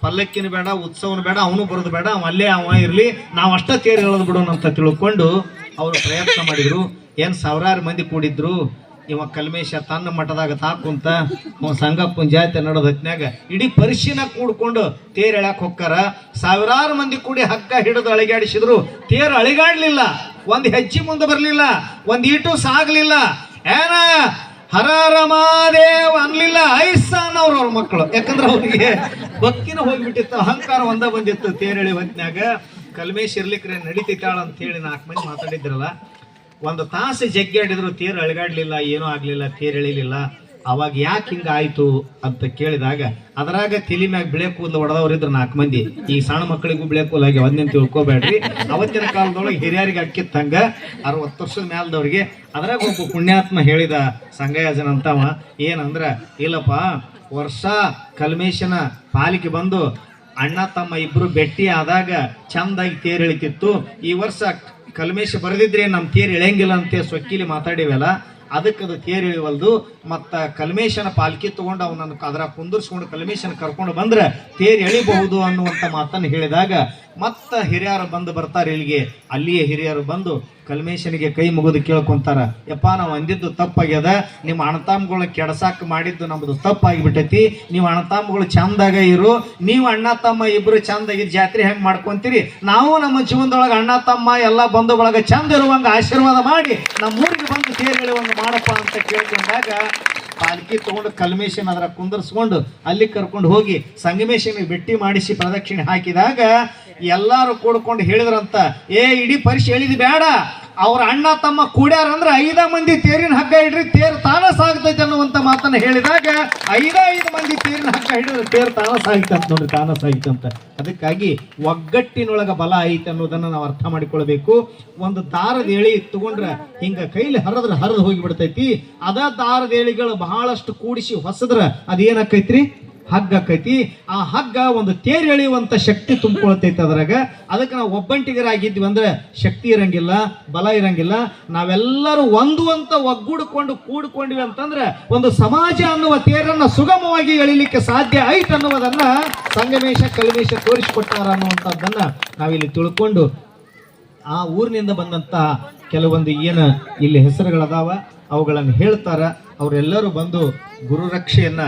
ಪಲ್ಲಕ್ಕಿನ ಬೇಡ, ಉತ್ಸವನ ಬೇಡ, ಅವನು ಬರೋದು ಬೇಡ, ಅವ ಅಲ್ಲೇ ಅವ ಇರಲಿ, ನಾವು ಅಷ್ಟೇ ತೇರು ಹೇಳೋದು ಬಿಡೋಣ ಅಂತ ತಿಳ್ಕೊಂಡು ಅವರು ಪ್ರಯತ್ನ ಮಾಡಿದ್ರು. ಏನು ಸಾವಿರಾರು ಮಂದಿ ಕೂಡಿದ್ರು, ಇವ ಕಲ್ಮೇಶ ತನ್ನ ಮಠದಾಗ ತಾಕುಂತ ಅವ ಸಂಗಪ್ಪನ ಜಾತಿ ನಡೆದ ಹೊತ್ನ್ಯಾಗ ಇಡೀ ಪರಿಶೀನ ಕೂಡ್ಕೊಂಡು ತೇರು ಎಳ್ಯಾಕೆ ಹೊಕ್ಕಾರ. ಸಾವಿರಾರು ಮಂದಿ ಕೂಡಿ ಹಕ್ಕ ಹಿಡಿದು ಅಳಿಗಾಡಿಸಿದ್ರು. ತೇರು ಅಳಿಗಾಡ್ಲಿಲ್ಲ. ಒಂದು ಹೆಜ್ಜೆ ಮುಂದೆ ಬರಲಿಲ್ಲ. ಒಂದು ಈಟು ಸಾಗಲಿಲ್ಲ. ಏನ? ಹರಾರಮಾ! ಅವ್ರ ಮಕ್ಕಳು. ಯಾಕಂದ್ರೆ ಅವ್ರಿಗೆ ಬಕ್ಕಿನ ಹೋಗ್ಬಿಟ್ಟಿತ್ತು, ಅಹಂಕಾರ ಒಂದ ಬಂದಿತ್ತು ತೇರಳಿ ಹೊತ್ನ್ಯಾಗ. ಕಲ್ಮೇಶ್ ಇರ್ಲಿಕ್ರೆ ನಡಿತೈತಾಳ ಅಂತ ಹೇಳಿ ನಾಲ್ಕು ಮಂದಿ ಮಾತಾಡಿದ್ರಲ್ಲ. ಒಂದು ತಾಸು ಜಗ್ಗಾಡಿದ್ರು ತೇರು ಅಳಗಾಡ್ಲಿಲ್ಲ, ಏನೂ ಆಗ್ಲಿಲ್ಲ, ತೇರು ಎಳಿಲಿಲ್ಲ. ಅವಾಗ ಯಾಕೆ ಹಿಂಗ ಆಯ್ತು ಅಂತ ಕೇಳಿದಾಗ, ಅದರಾಗ ತಲೆ ಮ್ಯಾಗ ಬಿಳೆ ಕೂದಲು ಹೊಡೆದವ್ರು ಇದ್ರು ನಾಲ್ಕು ಮಂದಿ. ಈ ಸಣ್ಣ ಮಕ್ಕಳಿಗೂ ಬಿಳೆ ಕೂಲಾಗಿ ಒಂದೇನು ತಿಳ್ಕೊಬೇಡ್ರಿ. ಅವತ್ತಿನ ಕಾಲದೊಳಗೆ ಹಿರಿಯರಿಗೆ ಅಕ್ಕಿತ್ತಂಗ ಅರವತ್ತು ವರ್ಷದ ಮ್ಯಾಲದವ್ರಿಗೆ. ಅದ್ರಾಗ ಒಬ್ಬ ಪುಣ್ಯಾತ್ಮ ಹೇಳಿದ ಸಂಗಯಾಜನ ಅಂತವ ಏನಂದ್ರ, ಇಲ್ಲಪ್ಪ, ವರ್ಷ ಕಲ್ಮೇಶನ ಪಾಲಿಕೆ ಬಂದು ಅಣ್ಣ ತಮ್ಮ ಇಬ್ರು ಬೆಟ್ಟಿ ಆದಾಗ ಚಂದಾಗಿ ತೇರ್ ಎಳಿತಿತ್ತು ಈ ವರ್ಷ ಕಲ್ಮೇಶ ಬರೆದಿದ್ರೆ ನಮ್ಮ ತೇರ್ ಎಳೆಯಂಗಿಲ್ಲ ಅಂತ ಸೊಕ್ಕಿಲಿ ಮಾತಾಡಿವಲ್ಲ. ಅದಕ್ಕೆ ಅದು ತೇರು ಎಳಿವಲ್ದು ಮತ್ತ ಕಲ್ಮೇಶನ ಪಾಲ್ಕಿ ತಗೊಂಡು ಅವನನ್ನು ಅದರ ಕುಂದರ್ಸ್ಕೊಂಡು ಕಲ್ಮೇಶನ ಕರ್ಕೊಂಡು ಬಂದ್ರೆ ತೇರ್ ಎಳಿಬಹುದು ಅನ್ನುವಂಥ ಮಾತನ್ನು ಹೇಳಿದಾಗ ಮತ್ತೆ ಹಿರಿಯರು ಬಂದು ಬರ್ತಾರೆ ಇಲ್ಲಿಗೆ. ಅಲ್ಲಿಯೇ ಹಿರಿಯರು ಬಂದು ಕಲ್ಮೇಶನಿಗೆ ಕೈ ಮುಗಿದು ಕೇಳ್ಕೊಂತಾರ, ಯಪ್ಪ, ನಾವು ಅಂದಿದ್ದು ತಪ್ಪಾಗ್ಯದ. ನಿಮ್ಮ ಅಣ್ಣತಾಮ್ಗಳ ಕೆಡಸಾಕ ಮಾಡಿದ್ದು ನಮ್ದು ತಪ್ಪಾಗಿಬಿಟ್ಟೈತಿ. ನೀವು ಅಣ್ಣತಾಮ್ಗಳು ಚಂದಾಗ ಇರು. ನೀವು ಅಣ್ಣ ತಮ್ಮ ಇಬ್ಬರು ಚಂದಾಗಿ ಜಾತ್ರೆ ಹೆಂಗೆ ಮಾಡ್ಕೊಂತೀರಿ? ನಾವು ನಮ್ಮ ಜೀವನದೊಳಗೆ ಅಣ್ಣ ತಮ್ಮ ಎಲ್ಲ ಬಂಧು ಬಳಗ ಚಂದ ಇರುವಂಗ ಆಶೀರ್ವಾದ ಮಾಡಿ ನಮ್ಮ ಊರಿಗೆ ಬಂದು ಹೇಳಿ ಒಂದು ಮಾಡಪ್ಪ ಅಂತ ಕೇಳ್ಕೊಂಡಾಗ ಪಾಲ್ಕಿ ತಗೊಂಡು ಕಲ್ಮೇಶನ್ ಅದರ ಕುಂದರ್ಸ್ಕೊಂಡು ಅಲ್ಲಿ ಕರ್ಕೊಂಡು ಹೋಗಿ ಸಂಗಮೇಶನಿಗೆ ಭೇಟಿ ಮಾಡಿಸಿ ಪ್ರದಕ್ಷಿಣೆ ಹಾಕಿದಾಗ ಎಲ್ಲಾರು ಕೂಡ್ಕೊಂಡು ಹೇಳಿದ್ರಂತ, ಏ, ಇಡೀ ಪರೀಕ್ಷೆ ಹೇಳಿದ್ ಬೇಡ ಅವ್ರ ಅಣ್ಣ ತಮ್ಮ ಕೂಡ್ಯಾರ ಅಂದ್ರೆ ಐದ ಮಂದಿ ತೇರಿನ ಹಗ್ಗ ಹಿಡ್ರಿ ತೇರು ತಾನ ಸಾಗ್ತೈತೆ ಅನ್ನುವಂತ ಮಾತನ್ನ ಹೇಳಿದಾಗ ಐದ, ಐದು ಮಂದಿ ತೇರಿನ ಹಗ್ಗ ಹಿಡಿದ್ರೆ ತೇರು ತಾನ ಸಾಗಿತಂತ ನೋಡ್ರಿ ತಾನ ಸಾಗಿತಂತ ಅದಕ್ಕಾಗಿ ಒಗ್ಗಟ್ಟಿನೊಳಗ ಬಲ ಐತೆ ಅನ್ನೋದನ್ನ ನಾವು ಅರ್ಥ ಮಾಡಿಕೊಳ್ಬೇಕು. ಒಂದು ದಾರದ ಎಳಿ ತಗೊಂಡ್ರೆ ಹಿಂಗ ಕೈಲಿ ಹರಿದ್ರೆ ಹರಿದು ಹೋಗಿ ಬಿಡ್ತೈತಿ ಅದ ದಾರದ ಎಳಿಗಳು ಬಹಳಷ್ಟು ಕೂಡಿಸಿ ಹೊಸದ್ರ ಅದೇನಾಕೈತ್ರಿ ಹಗ್ಗ ಆಕೈತಿ ಆ ಹಗ್ಗ ಒಂದು ತೇರ್ ಎಳೆಯುವಂಥ ಶಕ್ತಿ ತುಂಬಿಕೊಳ್ತೈತಿ ಅದ್ರಾಗ. ಅದಕ್ಕೆ ನಾವು ಒಬ್ಬಂಟಿಗರಾಗಿದ್ವಿ ಅಂದ್ರೆ ಶಕ್ತಿ ಇರಂಗಿಲ್ಲ, ಬಲ ಇರಂಗಿಲ್ಲ. ನಾವೆಲ್ಲರೂ ಒಂದು ಅಂತ ಒಗ್ಗೂಡಿಕೊಂಡು ಕೂಡಿಕೊಂಡ್ವಿ ಅಂತಂದ್ರೆ ಒಂದು ಸಮಾಜ ಅನ್ನುವ ತೇರನ್ನ ಸುಗಮವಾಗಿ ಎಳಿಲಿಕ್ಕೆ ಸಾಧ್ಯ ಆಯ್ತು ಅನ್ನುವುದನ್ನ ಸಂಗಮೇಶ, ಕಲ್ಮೇಶ ತೋರಿಸಿಕೊಟ್ಟಾರ ಅನ್ನುವಂಥದ್ದನ್ನು ನಾವಿಲ್ಲಿ ತಿಳ್ಕೊಂಡು ಆ ಊರಿನಿಂದ ಬಂದಂತ ಕೆಲವೊಂದು ಏನು ಇಲ್ಲಿ ಹೆಸರುಗಳದಾವ ಅವುಗಳನ್ನು ಹೇಳ್ತಾರ. ಅವರೆಲ್ಲರೂ ಬಂದು ಗುರು ರಕ್ಷೆಯನ್ನ